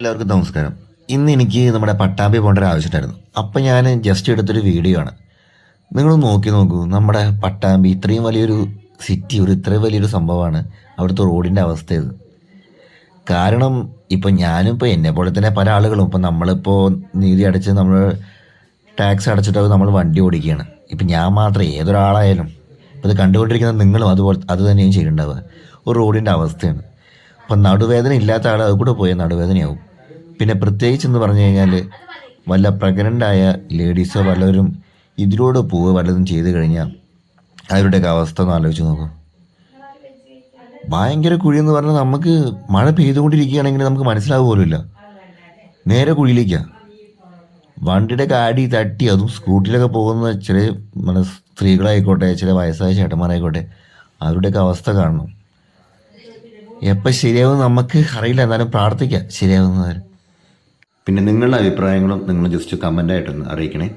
എല്ലാവർക്കും നമസ്കാരം. ഇന്ന് എനിക്ക് നമ്മുടെ പട്ടാമ്പി പോകേണ്ട ഒരു ആവശ്യമായിരുന്നു അപ്പം ഞാൻ ജസ്റ്റ് എടുത്തൊരു വീഡിയോ ആണ്. നിങ്ങൾ നോക്കി നോക്കൂ. നമ്മുടെ പട്ടാമ്പി ഇത്രയും വലിയൊരു സിറ്റി ഒരു ഇത്രയും വലിയൊരു സംഭവമാണ് അവിടുത്തെ റോഡിന്റെ അവസ്ഥ ഇത് കാരണം ഇപ്പം ഞാനും ഇപ്പോൾ എന്നെ പോലെ തന്നെ പല ആളുകളും ഇപ്പം നമ്മളിപ്പോൾ നീതി അടച്ച് നമ്മൾ ടാക്സ് അടച്ചിട്ടൊക്കെ നമ്മൾ വണ്ടി ഓടിക്കുകയാണ്. ഇപ്പം ഞാൻ മാത്രം ഏതൊരാളായാലും ഇപ്പം ഇത് കണ്ടുകൊണ്ടിരിക്കുന്ന നിങ്ങളും അതുപോലെ അത് തന്നെയും ചെയ്യുന്നുണ്ടാവുക. ഒരു റോഡിന്റെ അവസ്ഥയാണ്. അപ്പം നടുവേദന ഇല്ലാത്ത ആൾ അത് കൂടെ പോയാൽ നടുവേദനയാവും. പിന്നെ പ്രത്യേകിച്ച് എന്ന് പറഞ്ഞു കഴിഞ്ഞാൽ വല്ല പ്രഗ്നന്റായ ലേഡീസോ വല്ലവരും ഇതിലൂടെ പോവുക വല്ലതും ചെയ്തു കഴിഞ്ഞാൽ അവരുടെയൊക്കെ അവസ്ഥ ഒന്ന് ആലോചിച്ച് നോക്കും. ഭയങ്കര കുഴി എന്ന് പറഞ്ഞാൽ നമുക്ക് മഴ പെയ്തുകൊണ്ടിരിക്കുകയാണെങ്കിൽ നമുക്ക് മനസ്സിലാവുക പോലുമില്ല. നേരെ കുഴിയിലേക്കാണ് വണ്ടിയുടെ കാടി തട്ടി അതും സ്കൂട്ടിലൊക്കെ പോകുന്ന ചില മന സ്ത്രീകളായിക്കോട്ടെ ചില വയസ്സായ ചേട്ടന്മാരായിക്കോട്ടെ അവരുടെയൊക്കെ അവസ്ഥ കാണണം. എപ്പോൾ ശരിയാവും നമുക്ക് അറിയില്ല. എന്നാലും പ്രാർത്ഥിക്കാം. ശരിയാവുന്നവർ പിന്നെ നിങ്ങളുടെ അഭിപ്രായങ്ങളും നിങ്ങൾ ജസ്റ്റ് കമന്റായിട്ടൊന്ന് അറിയിക്കണേ.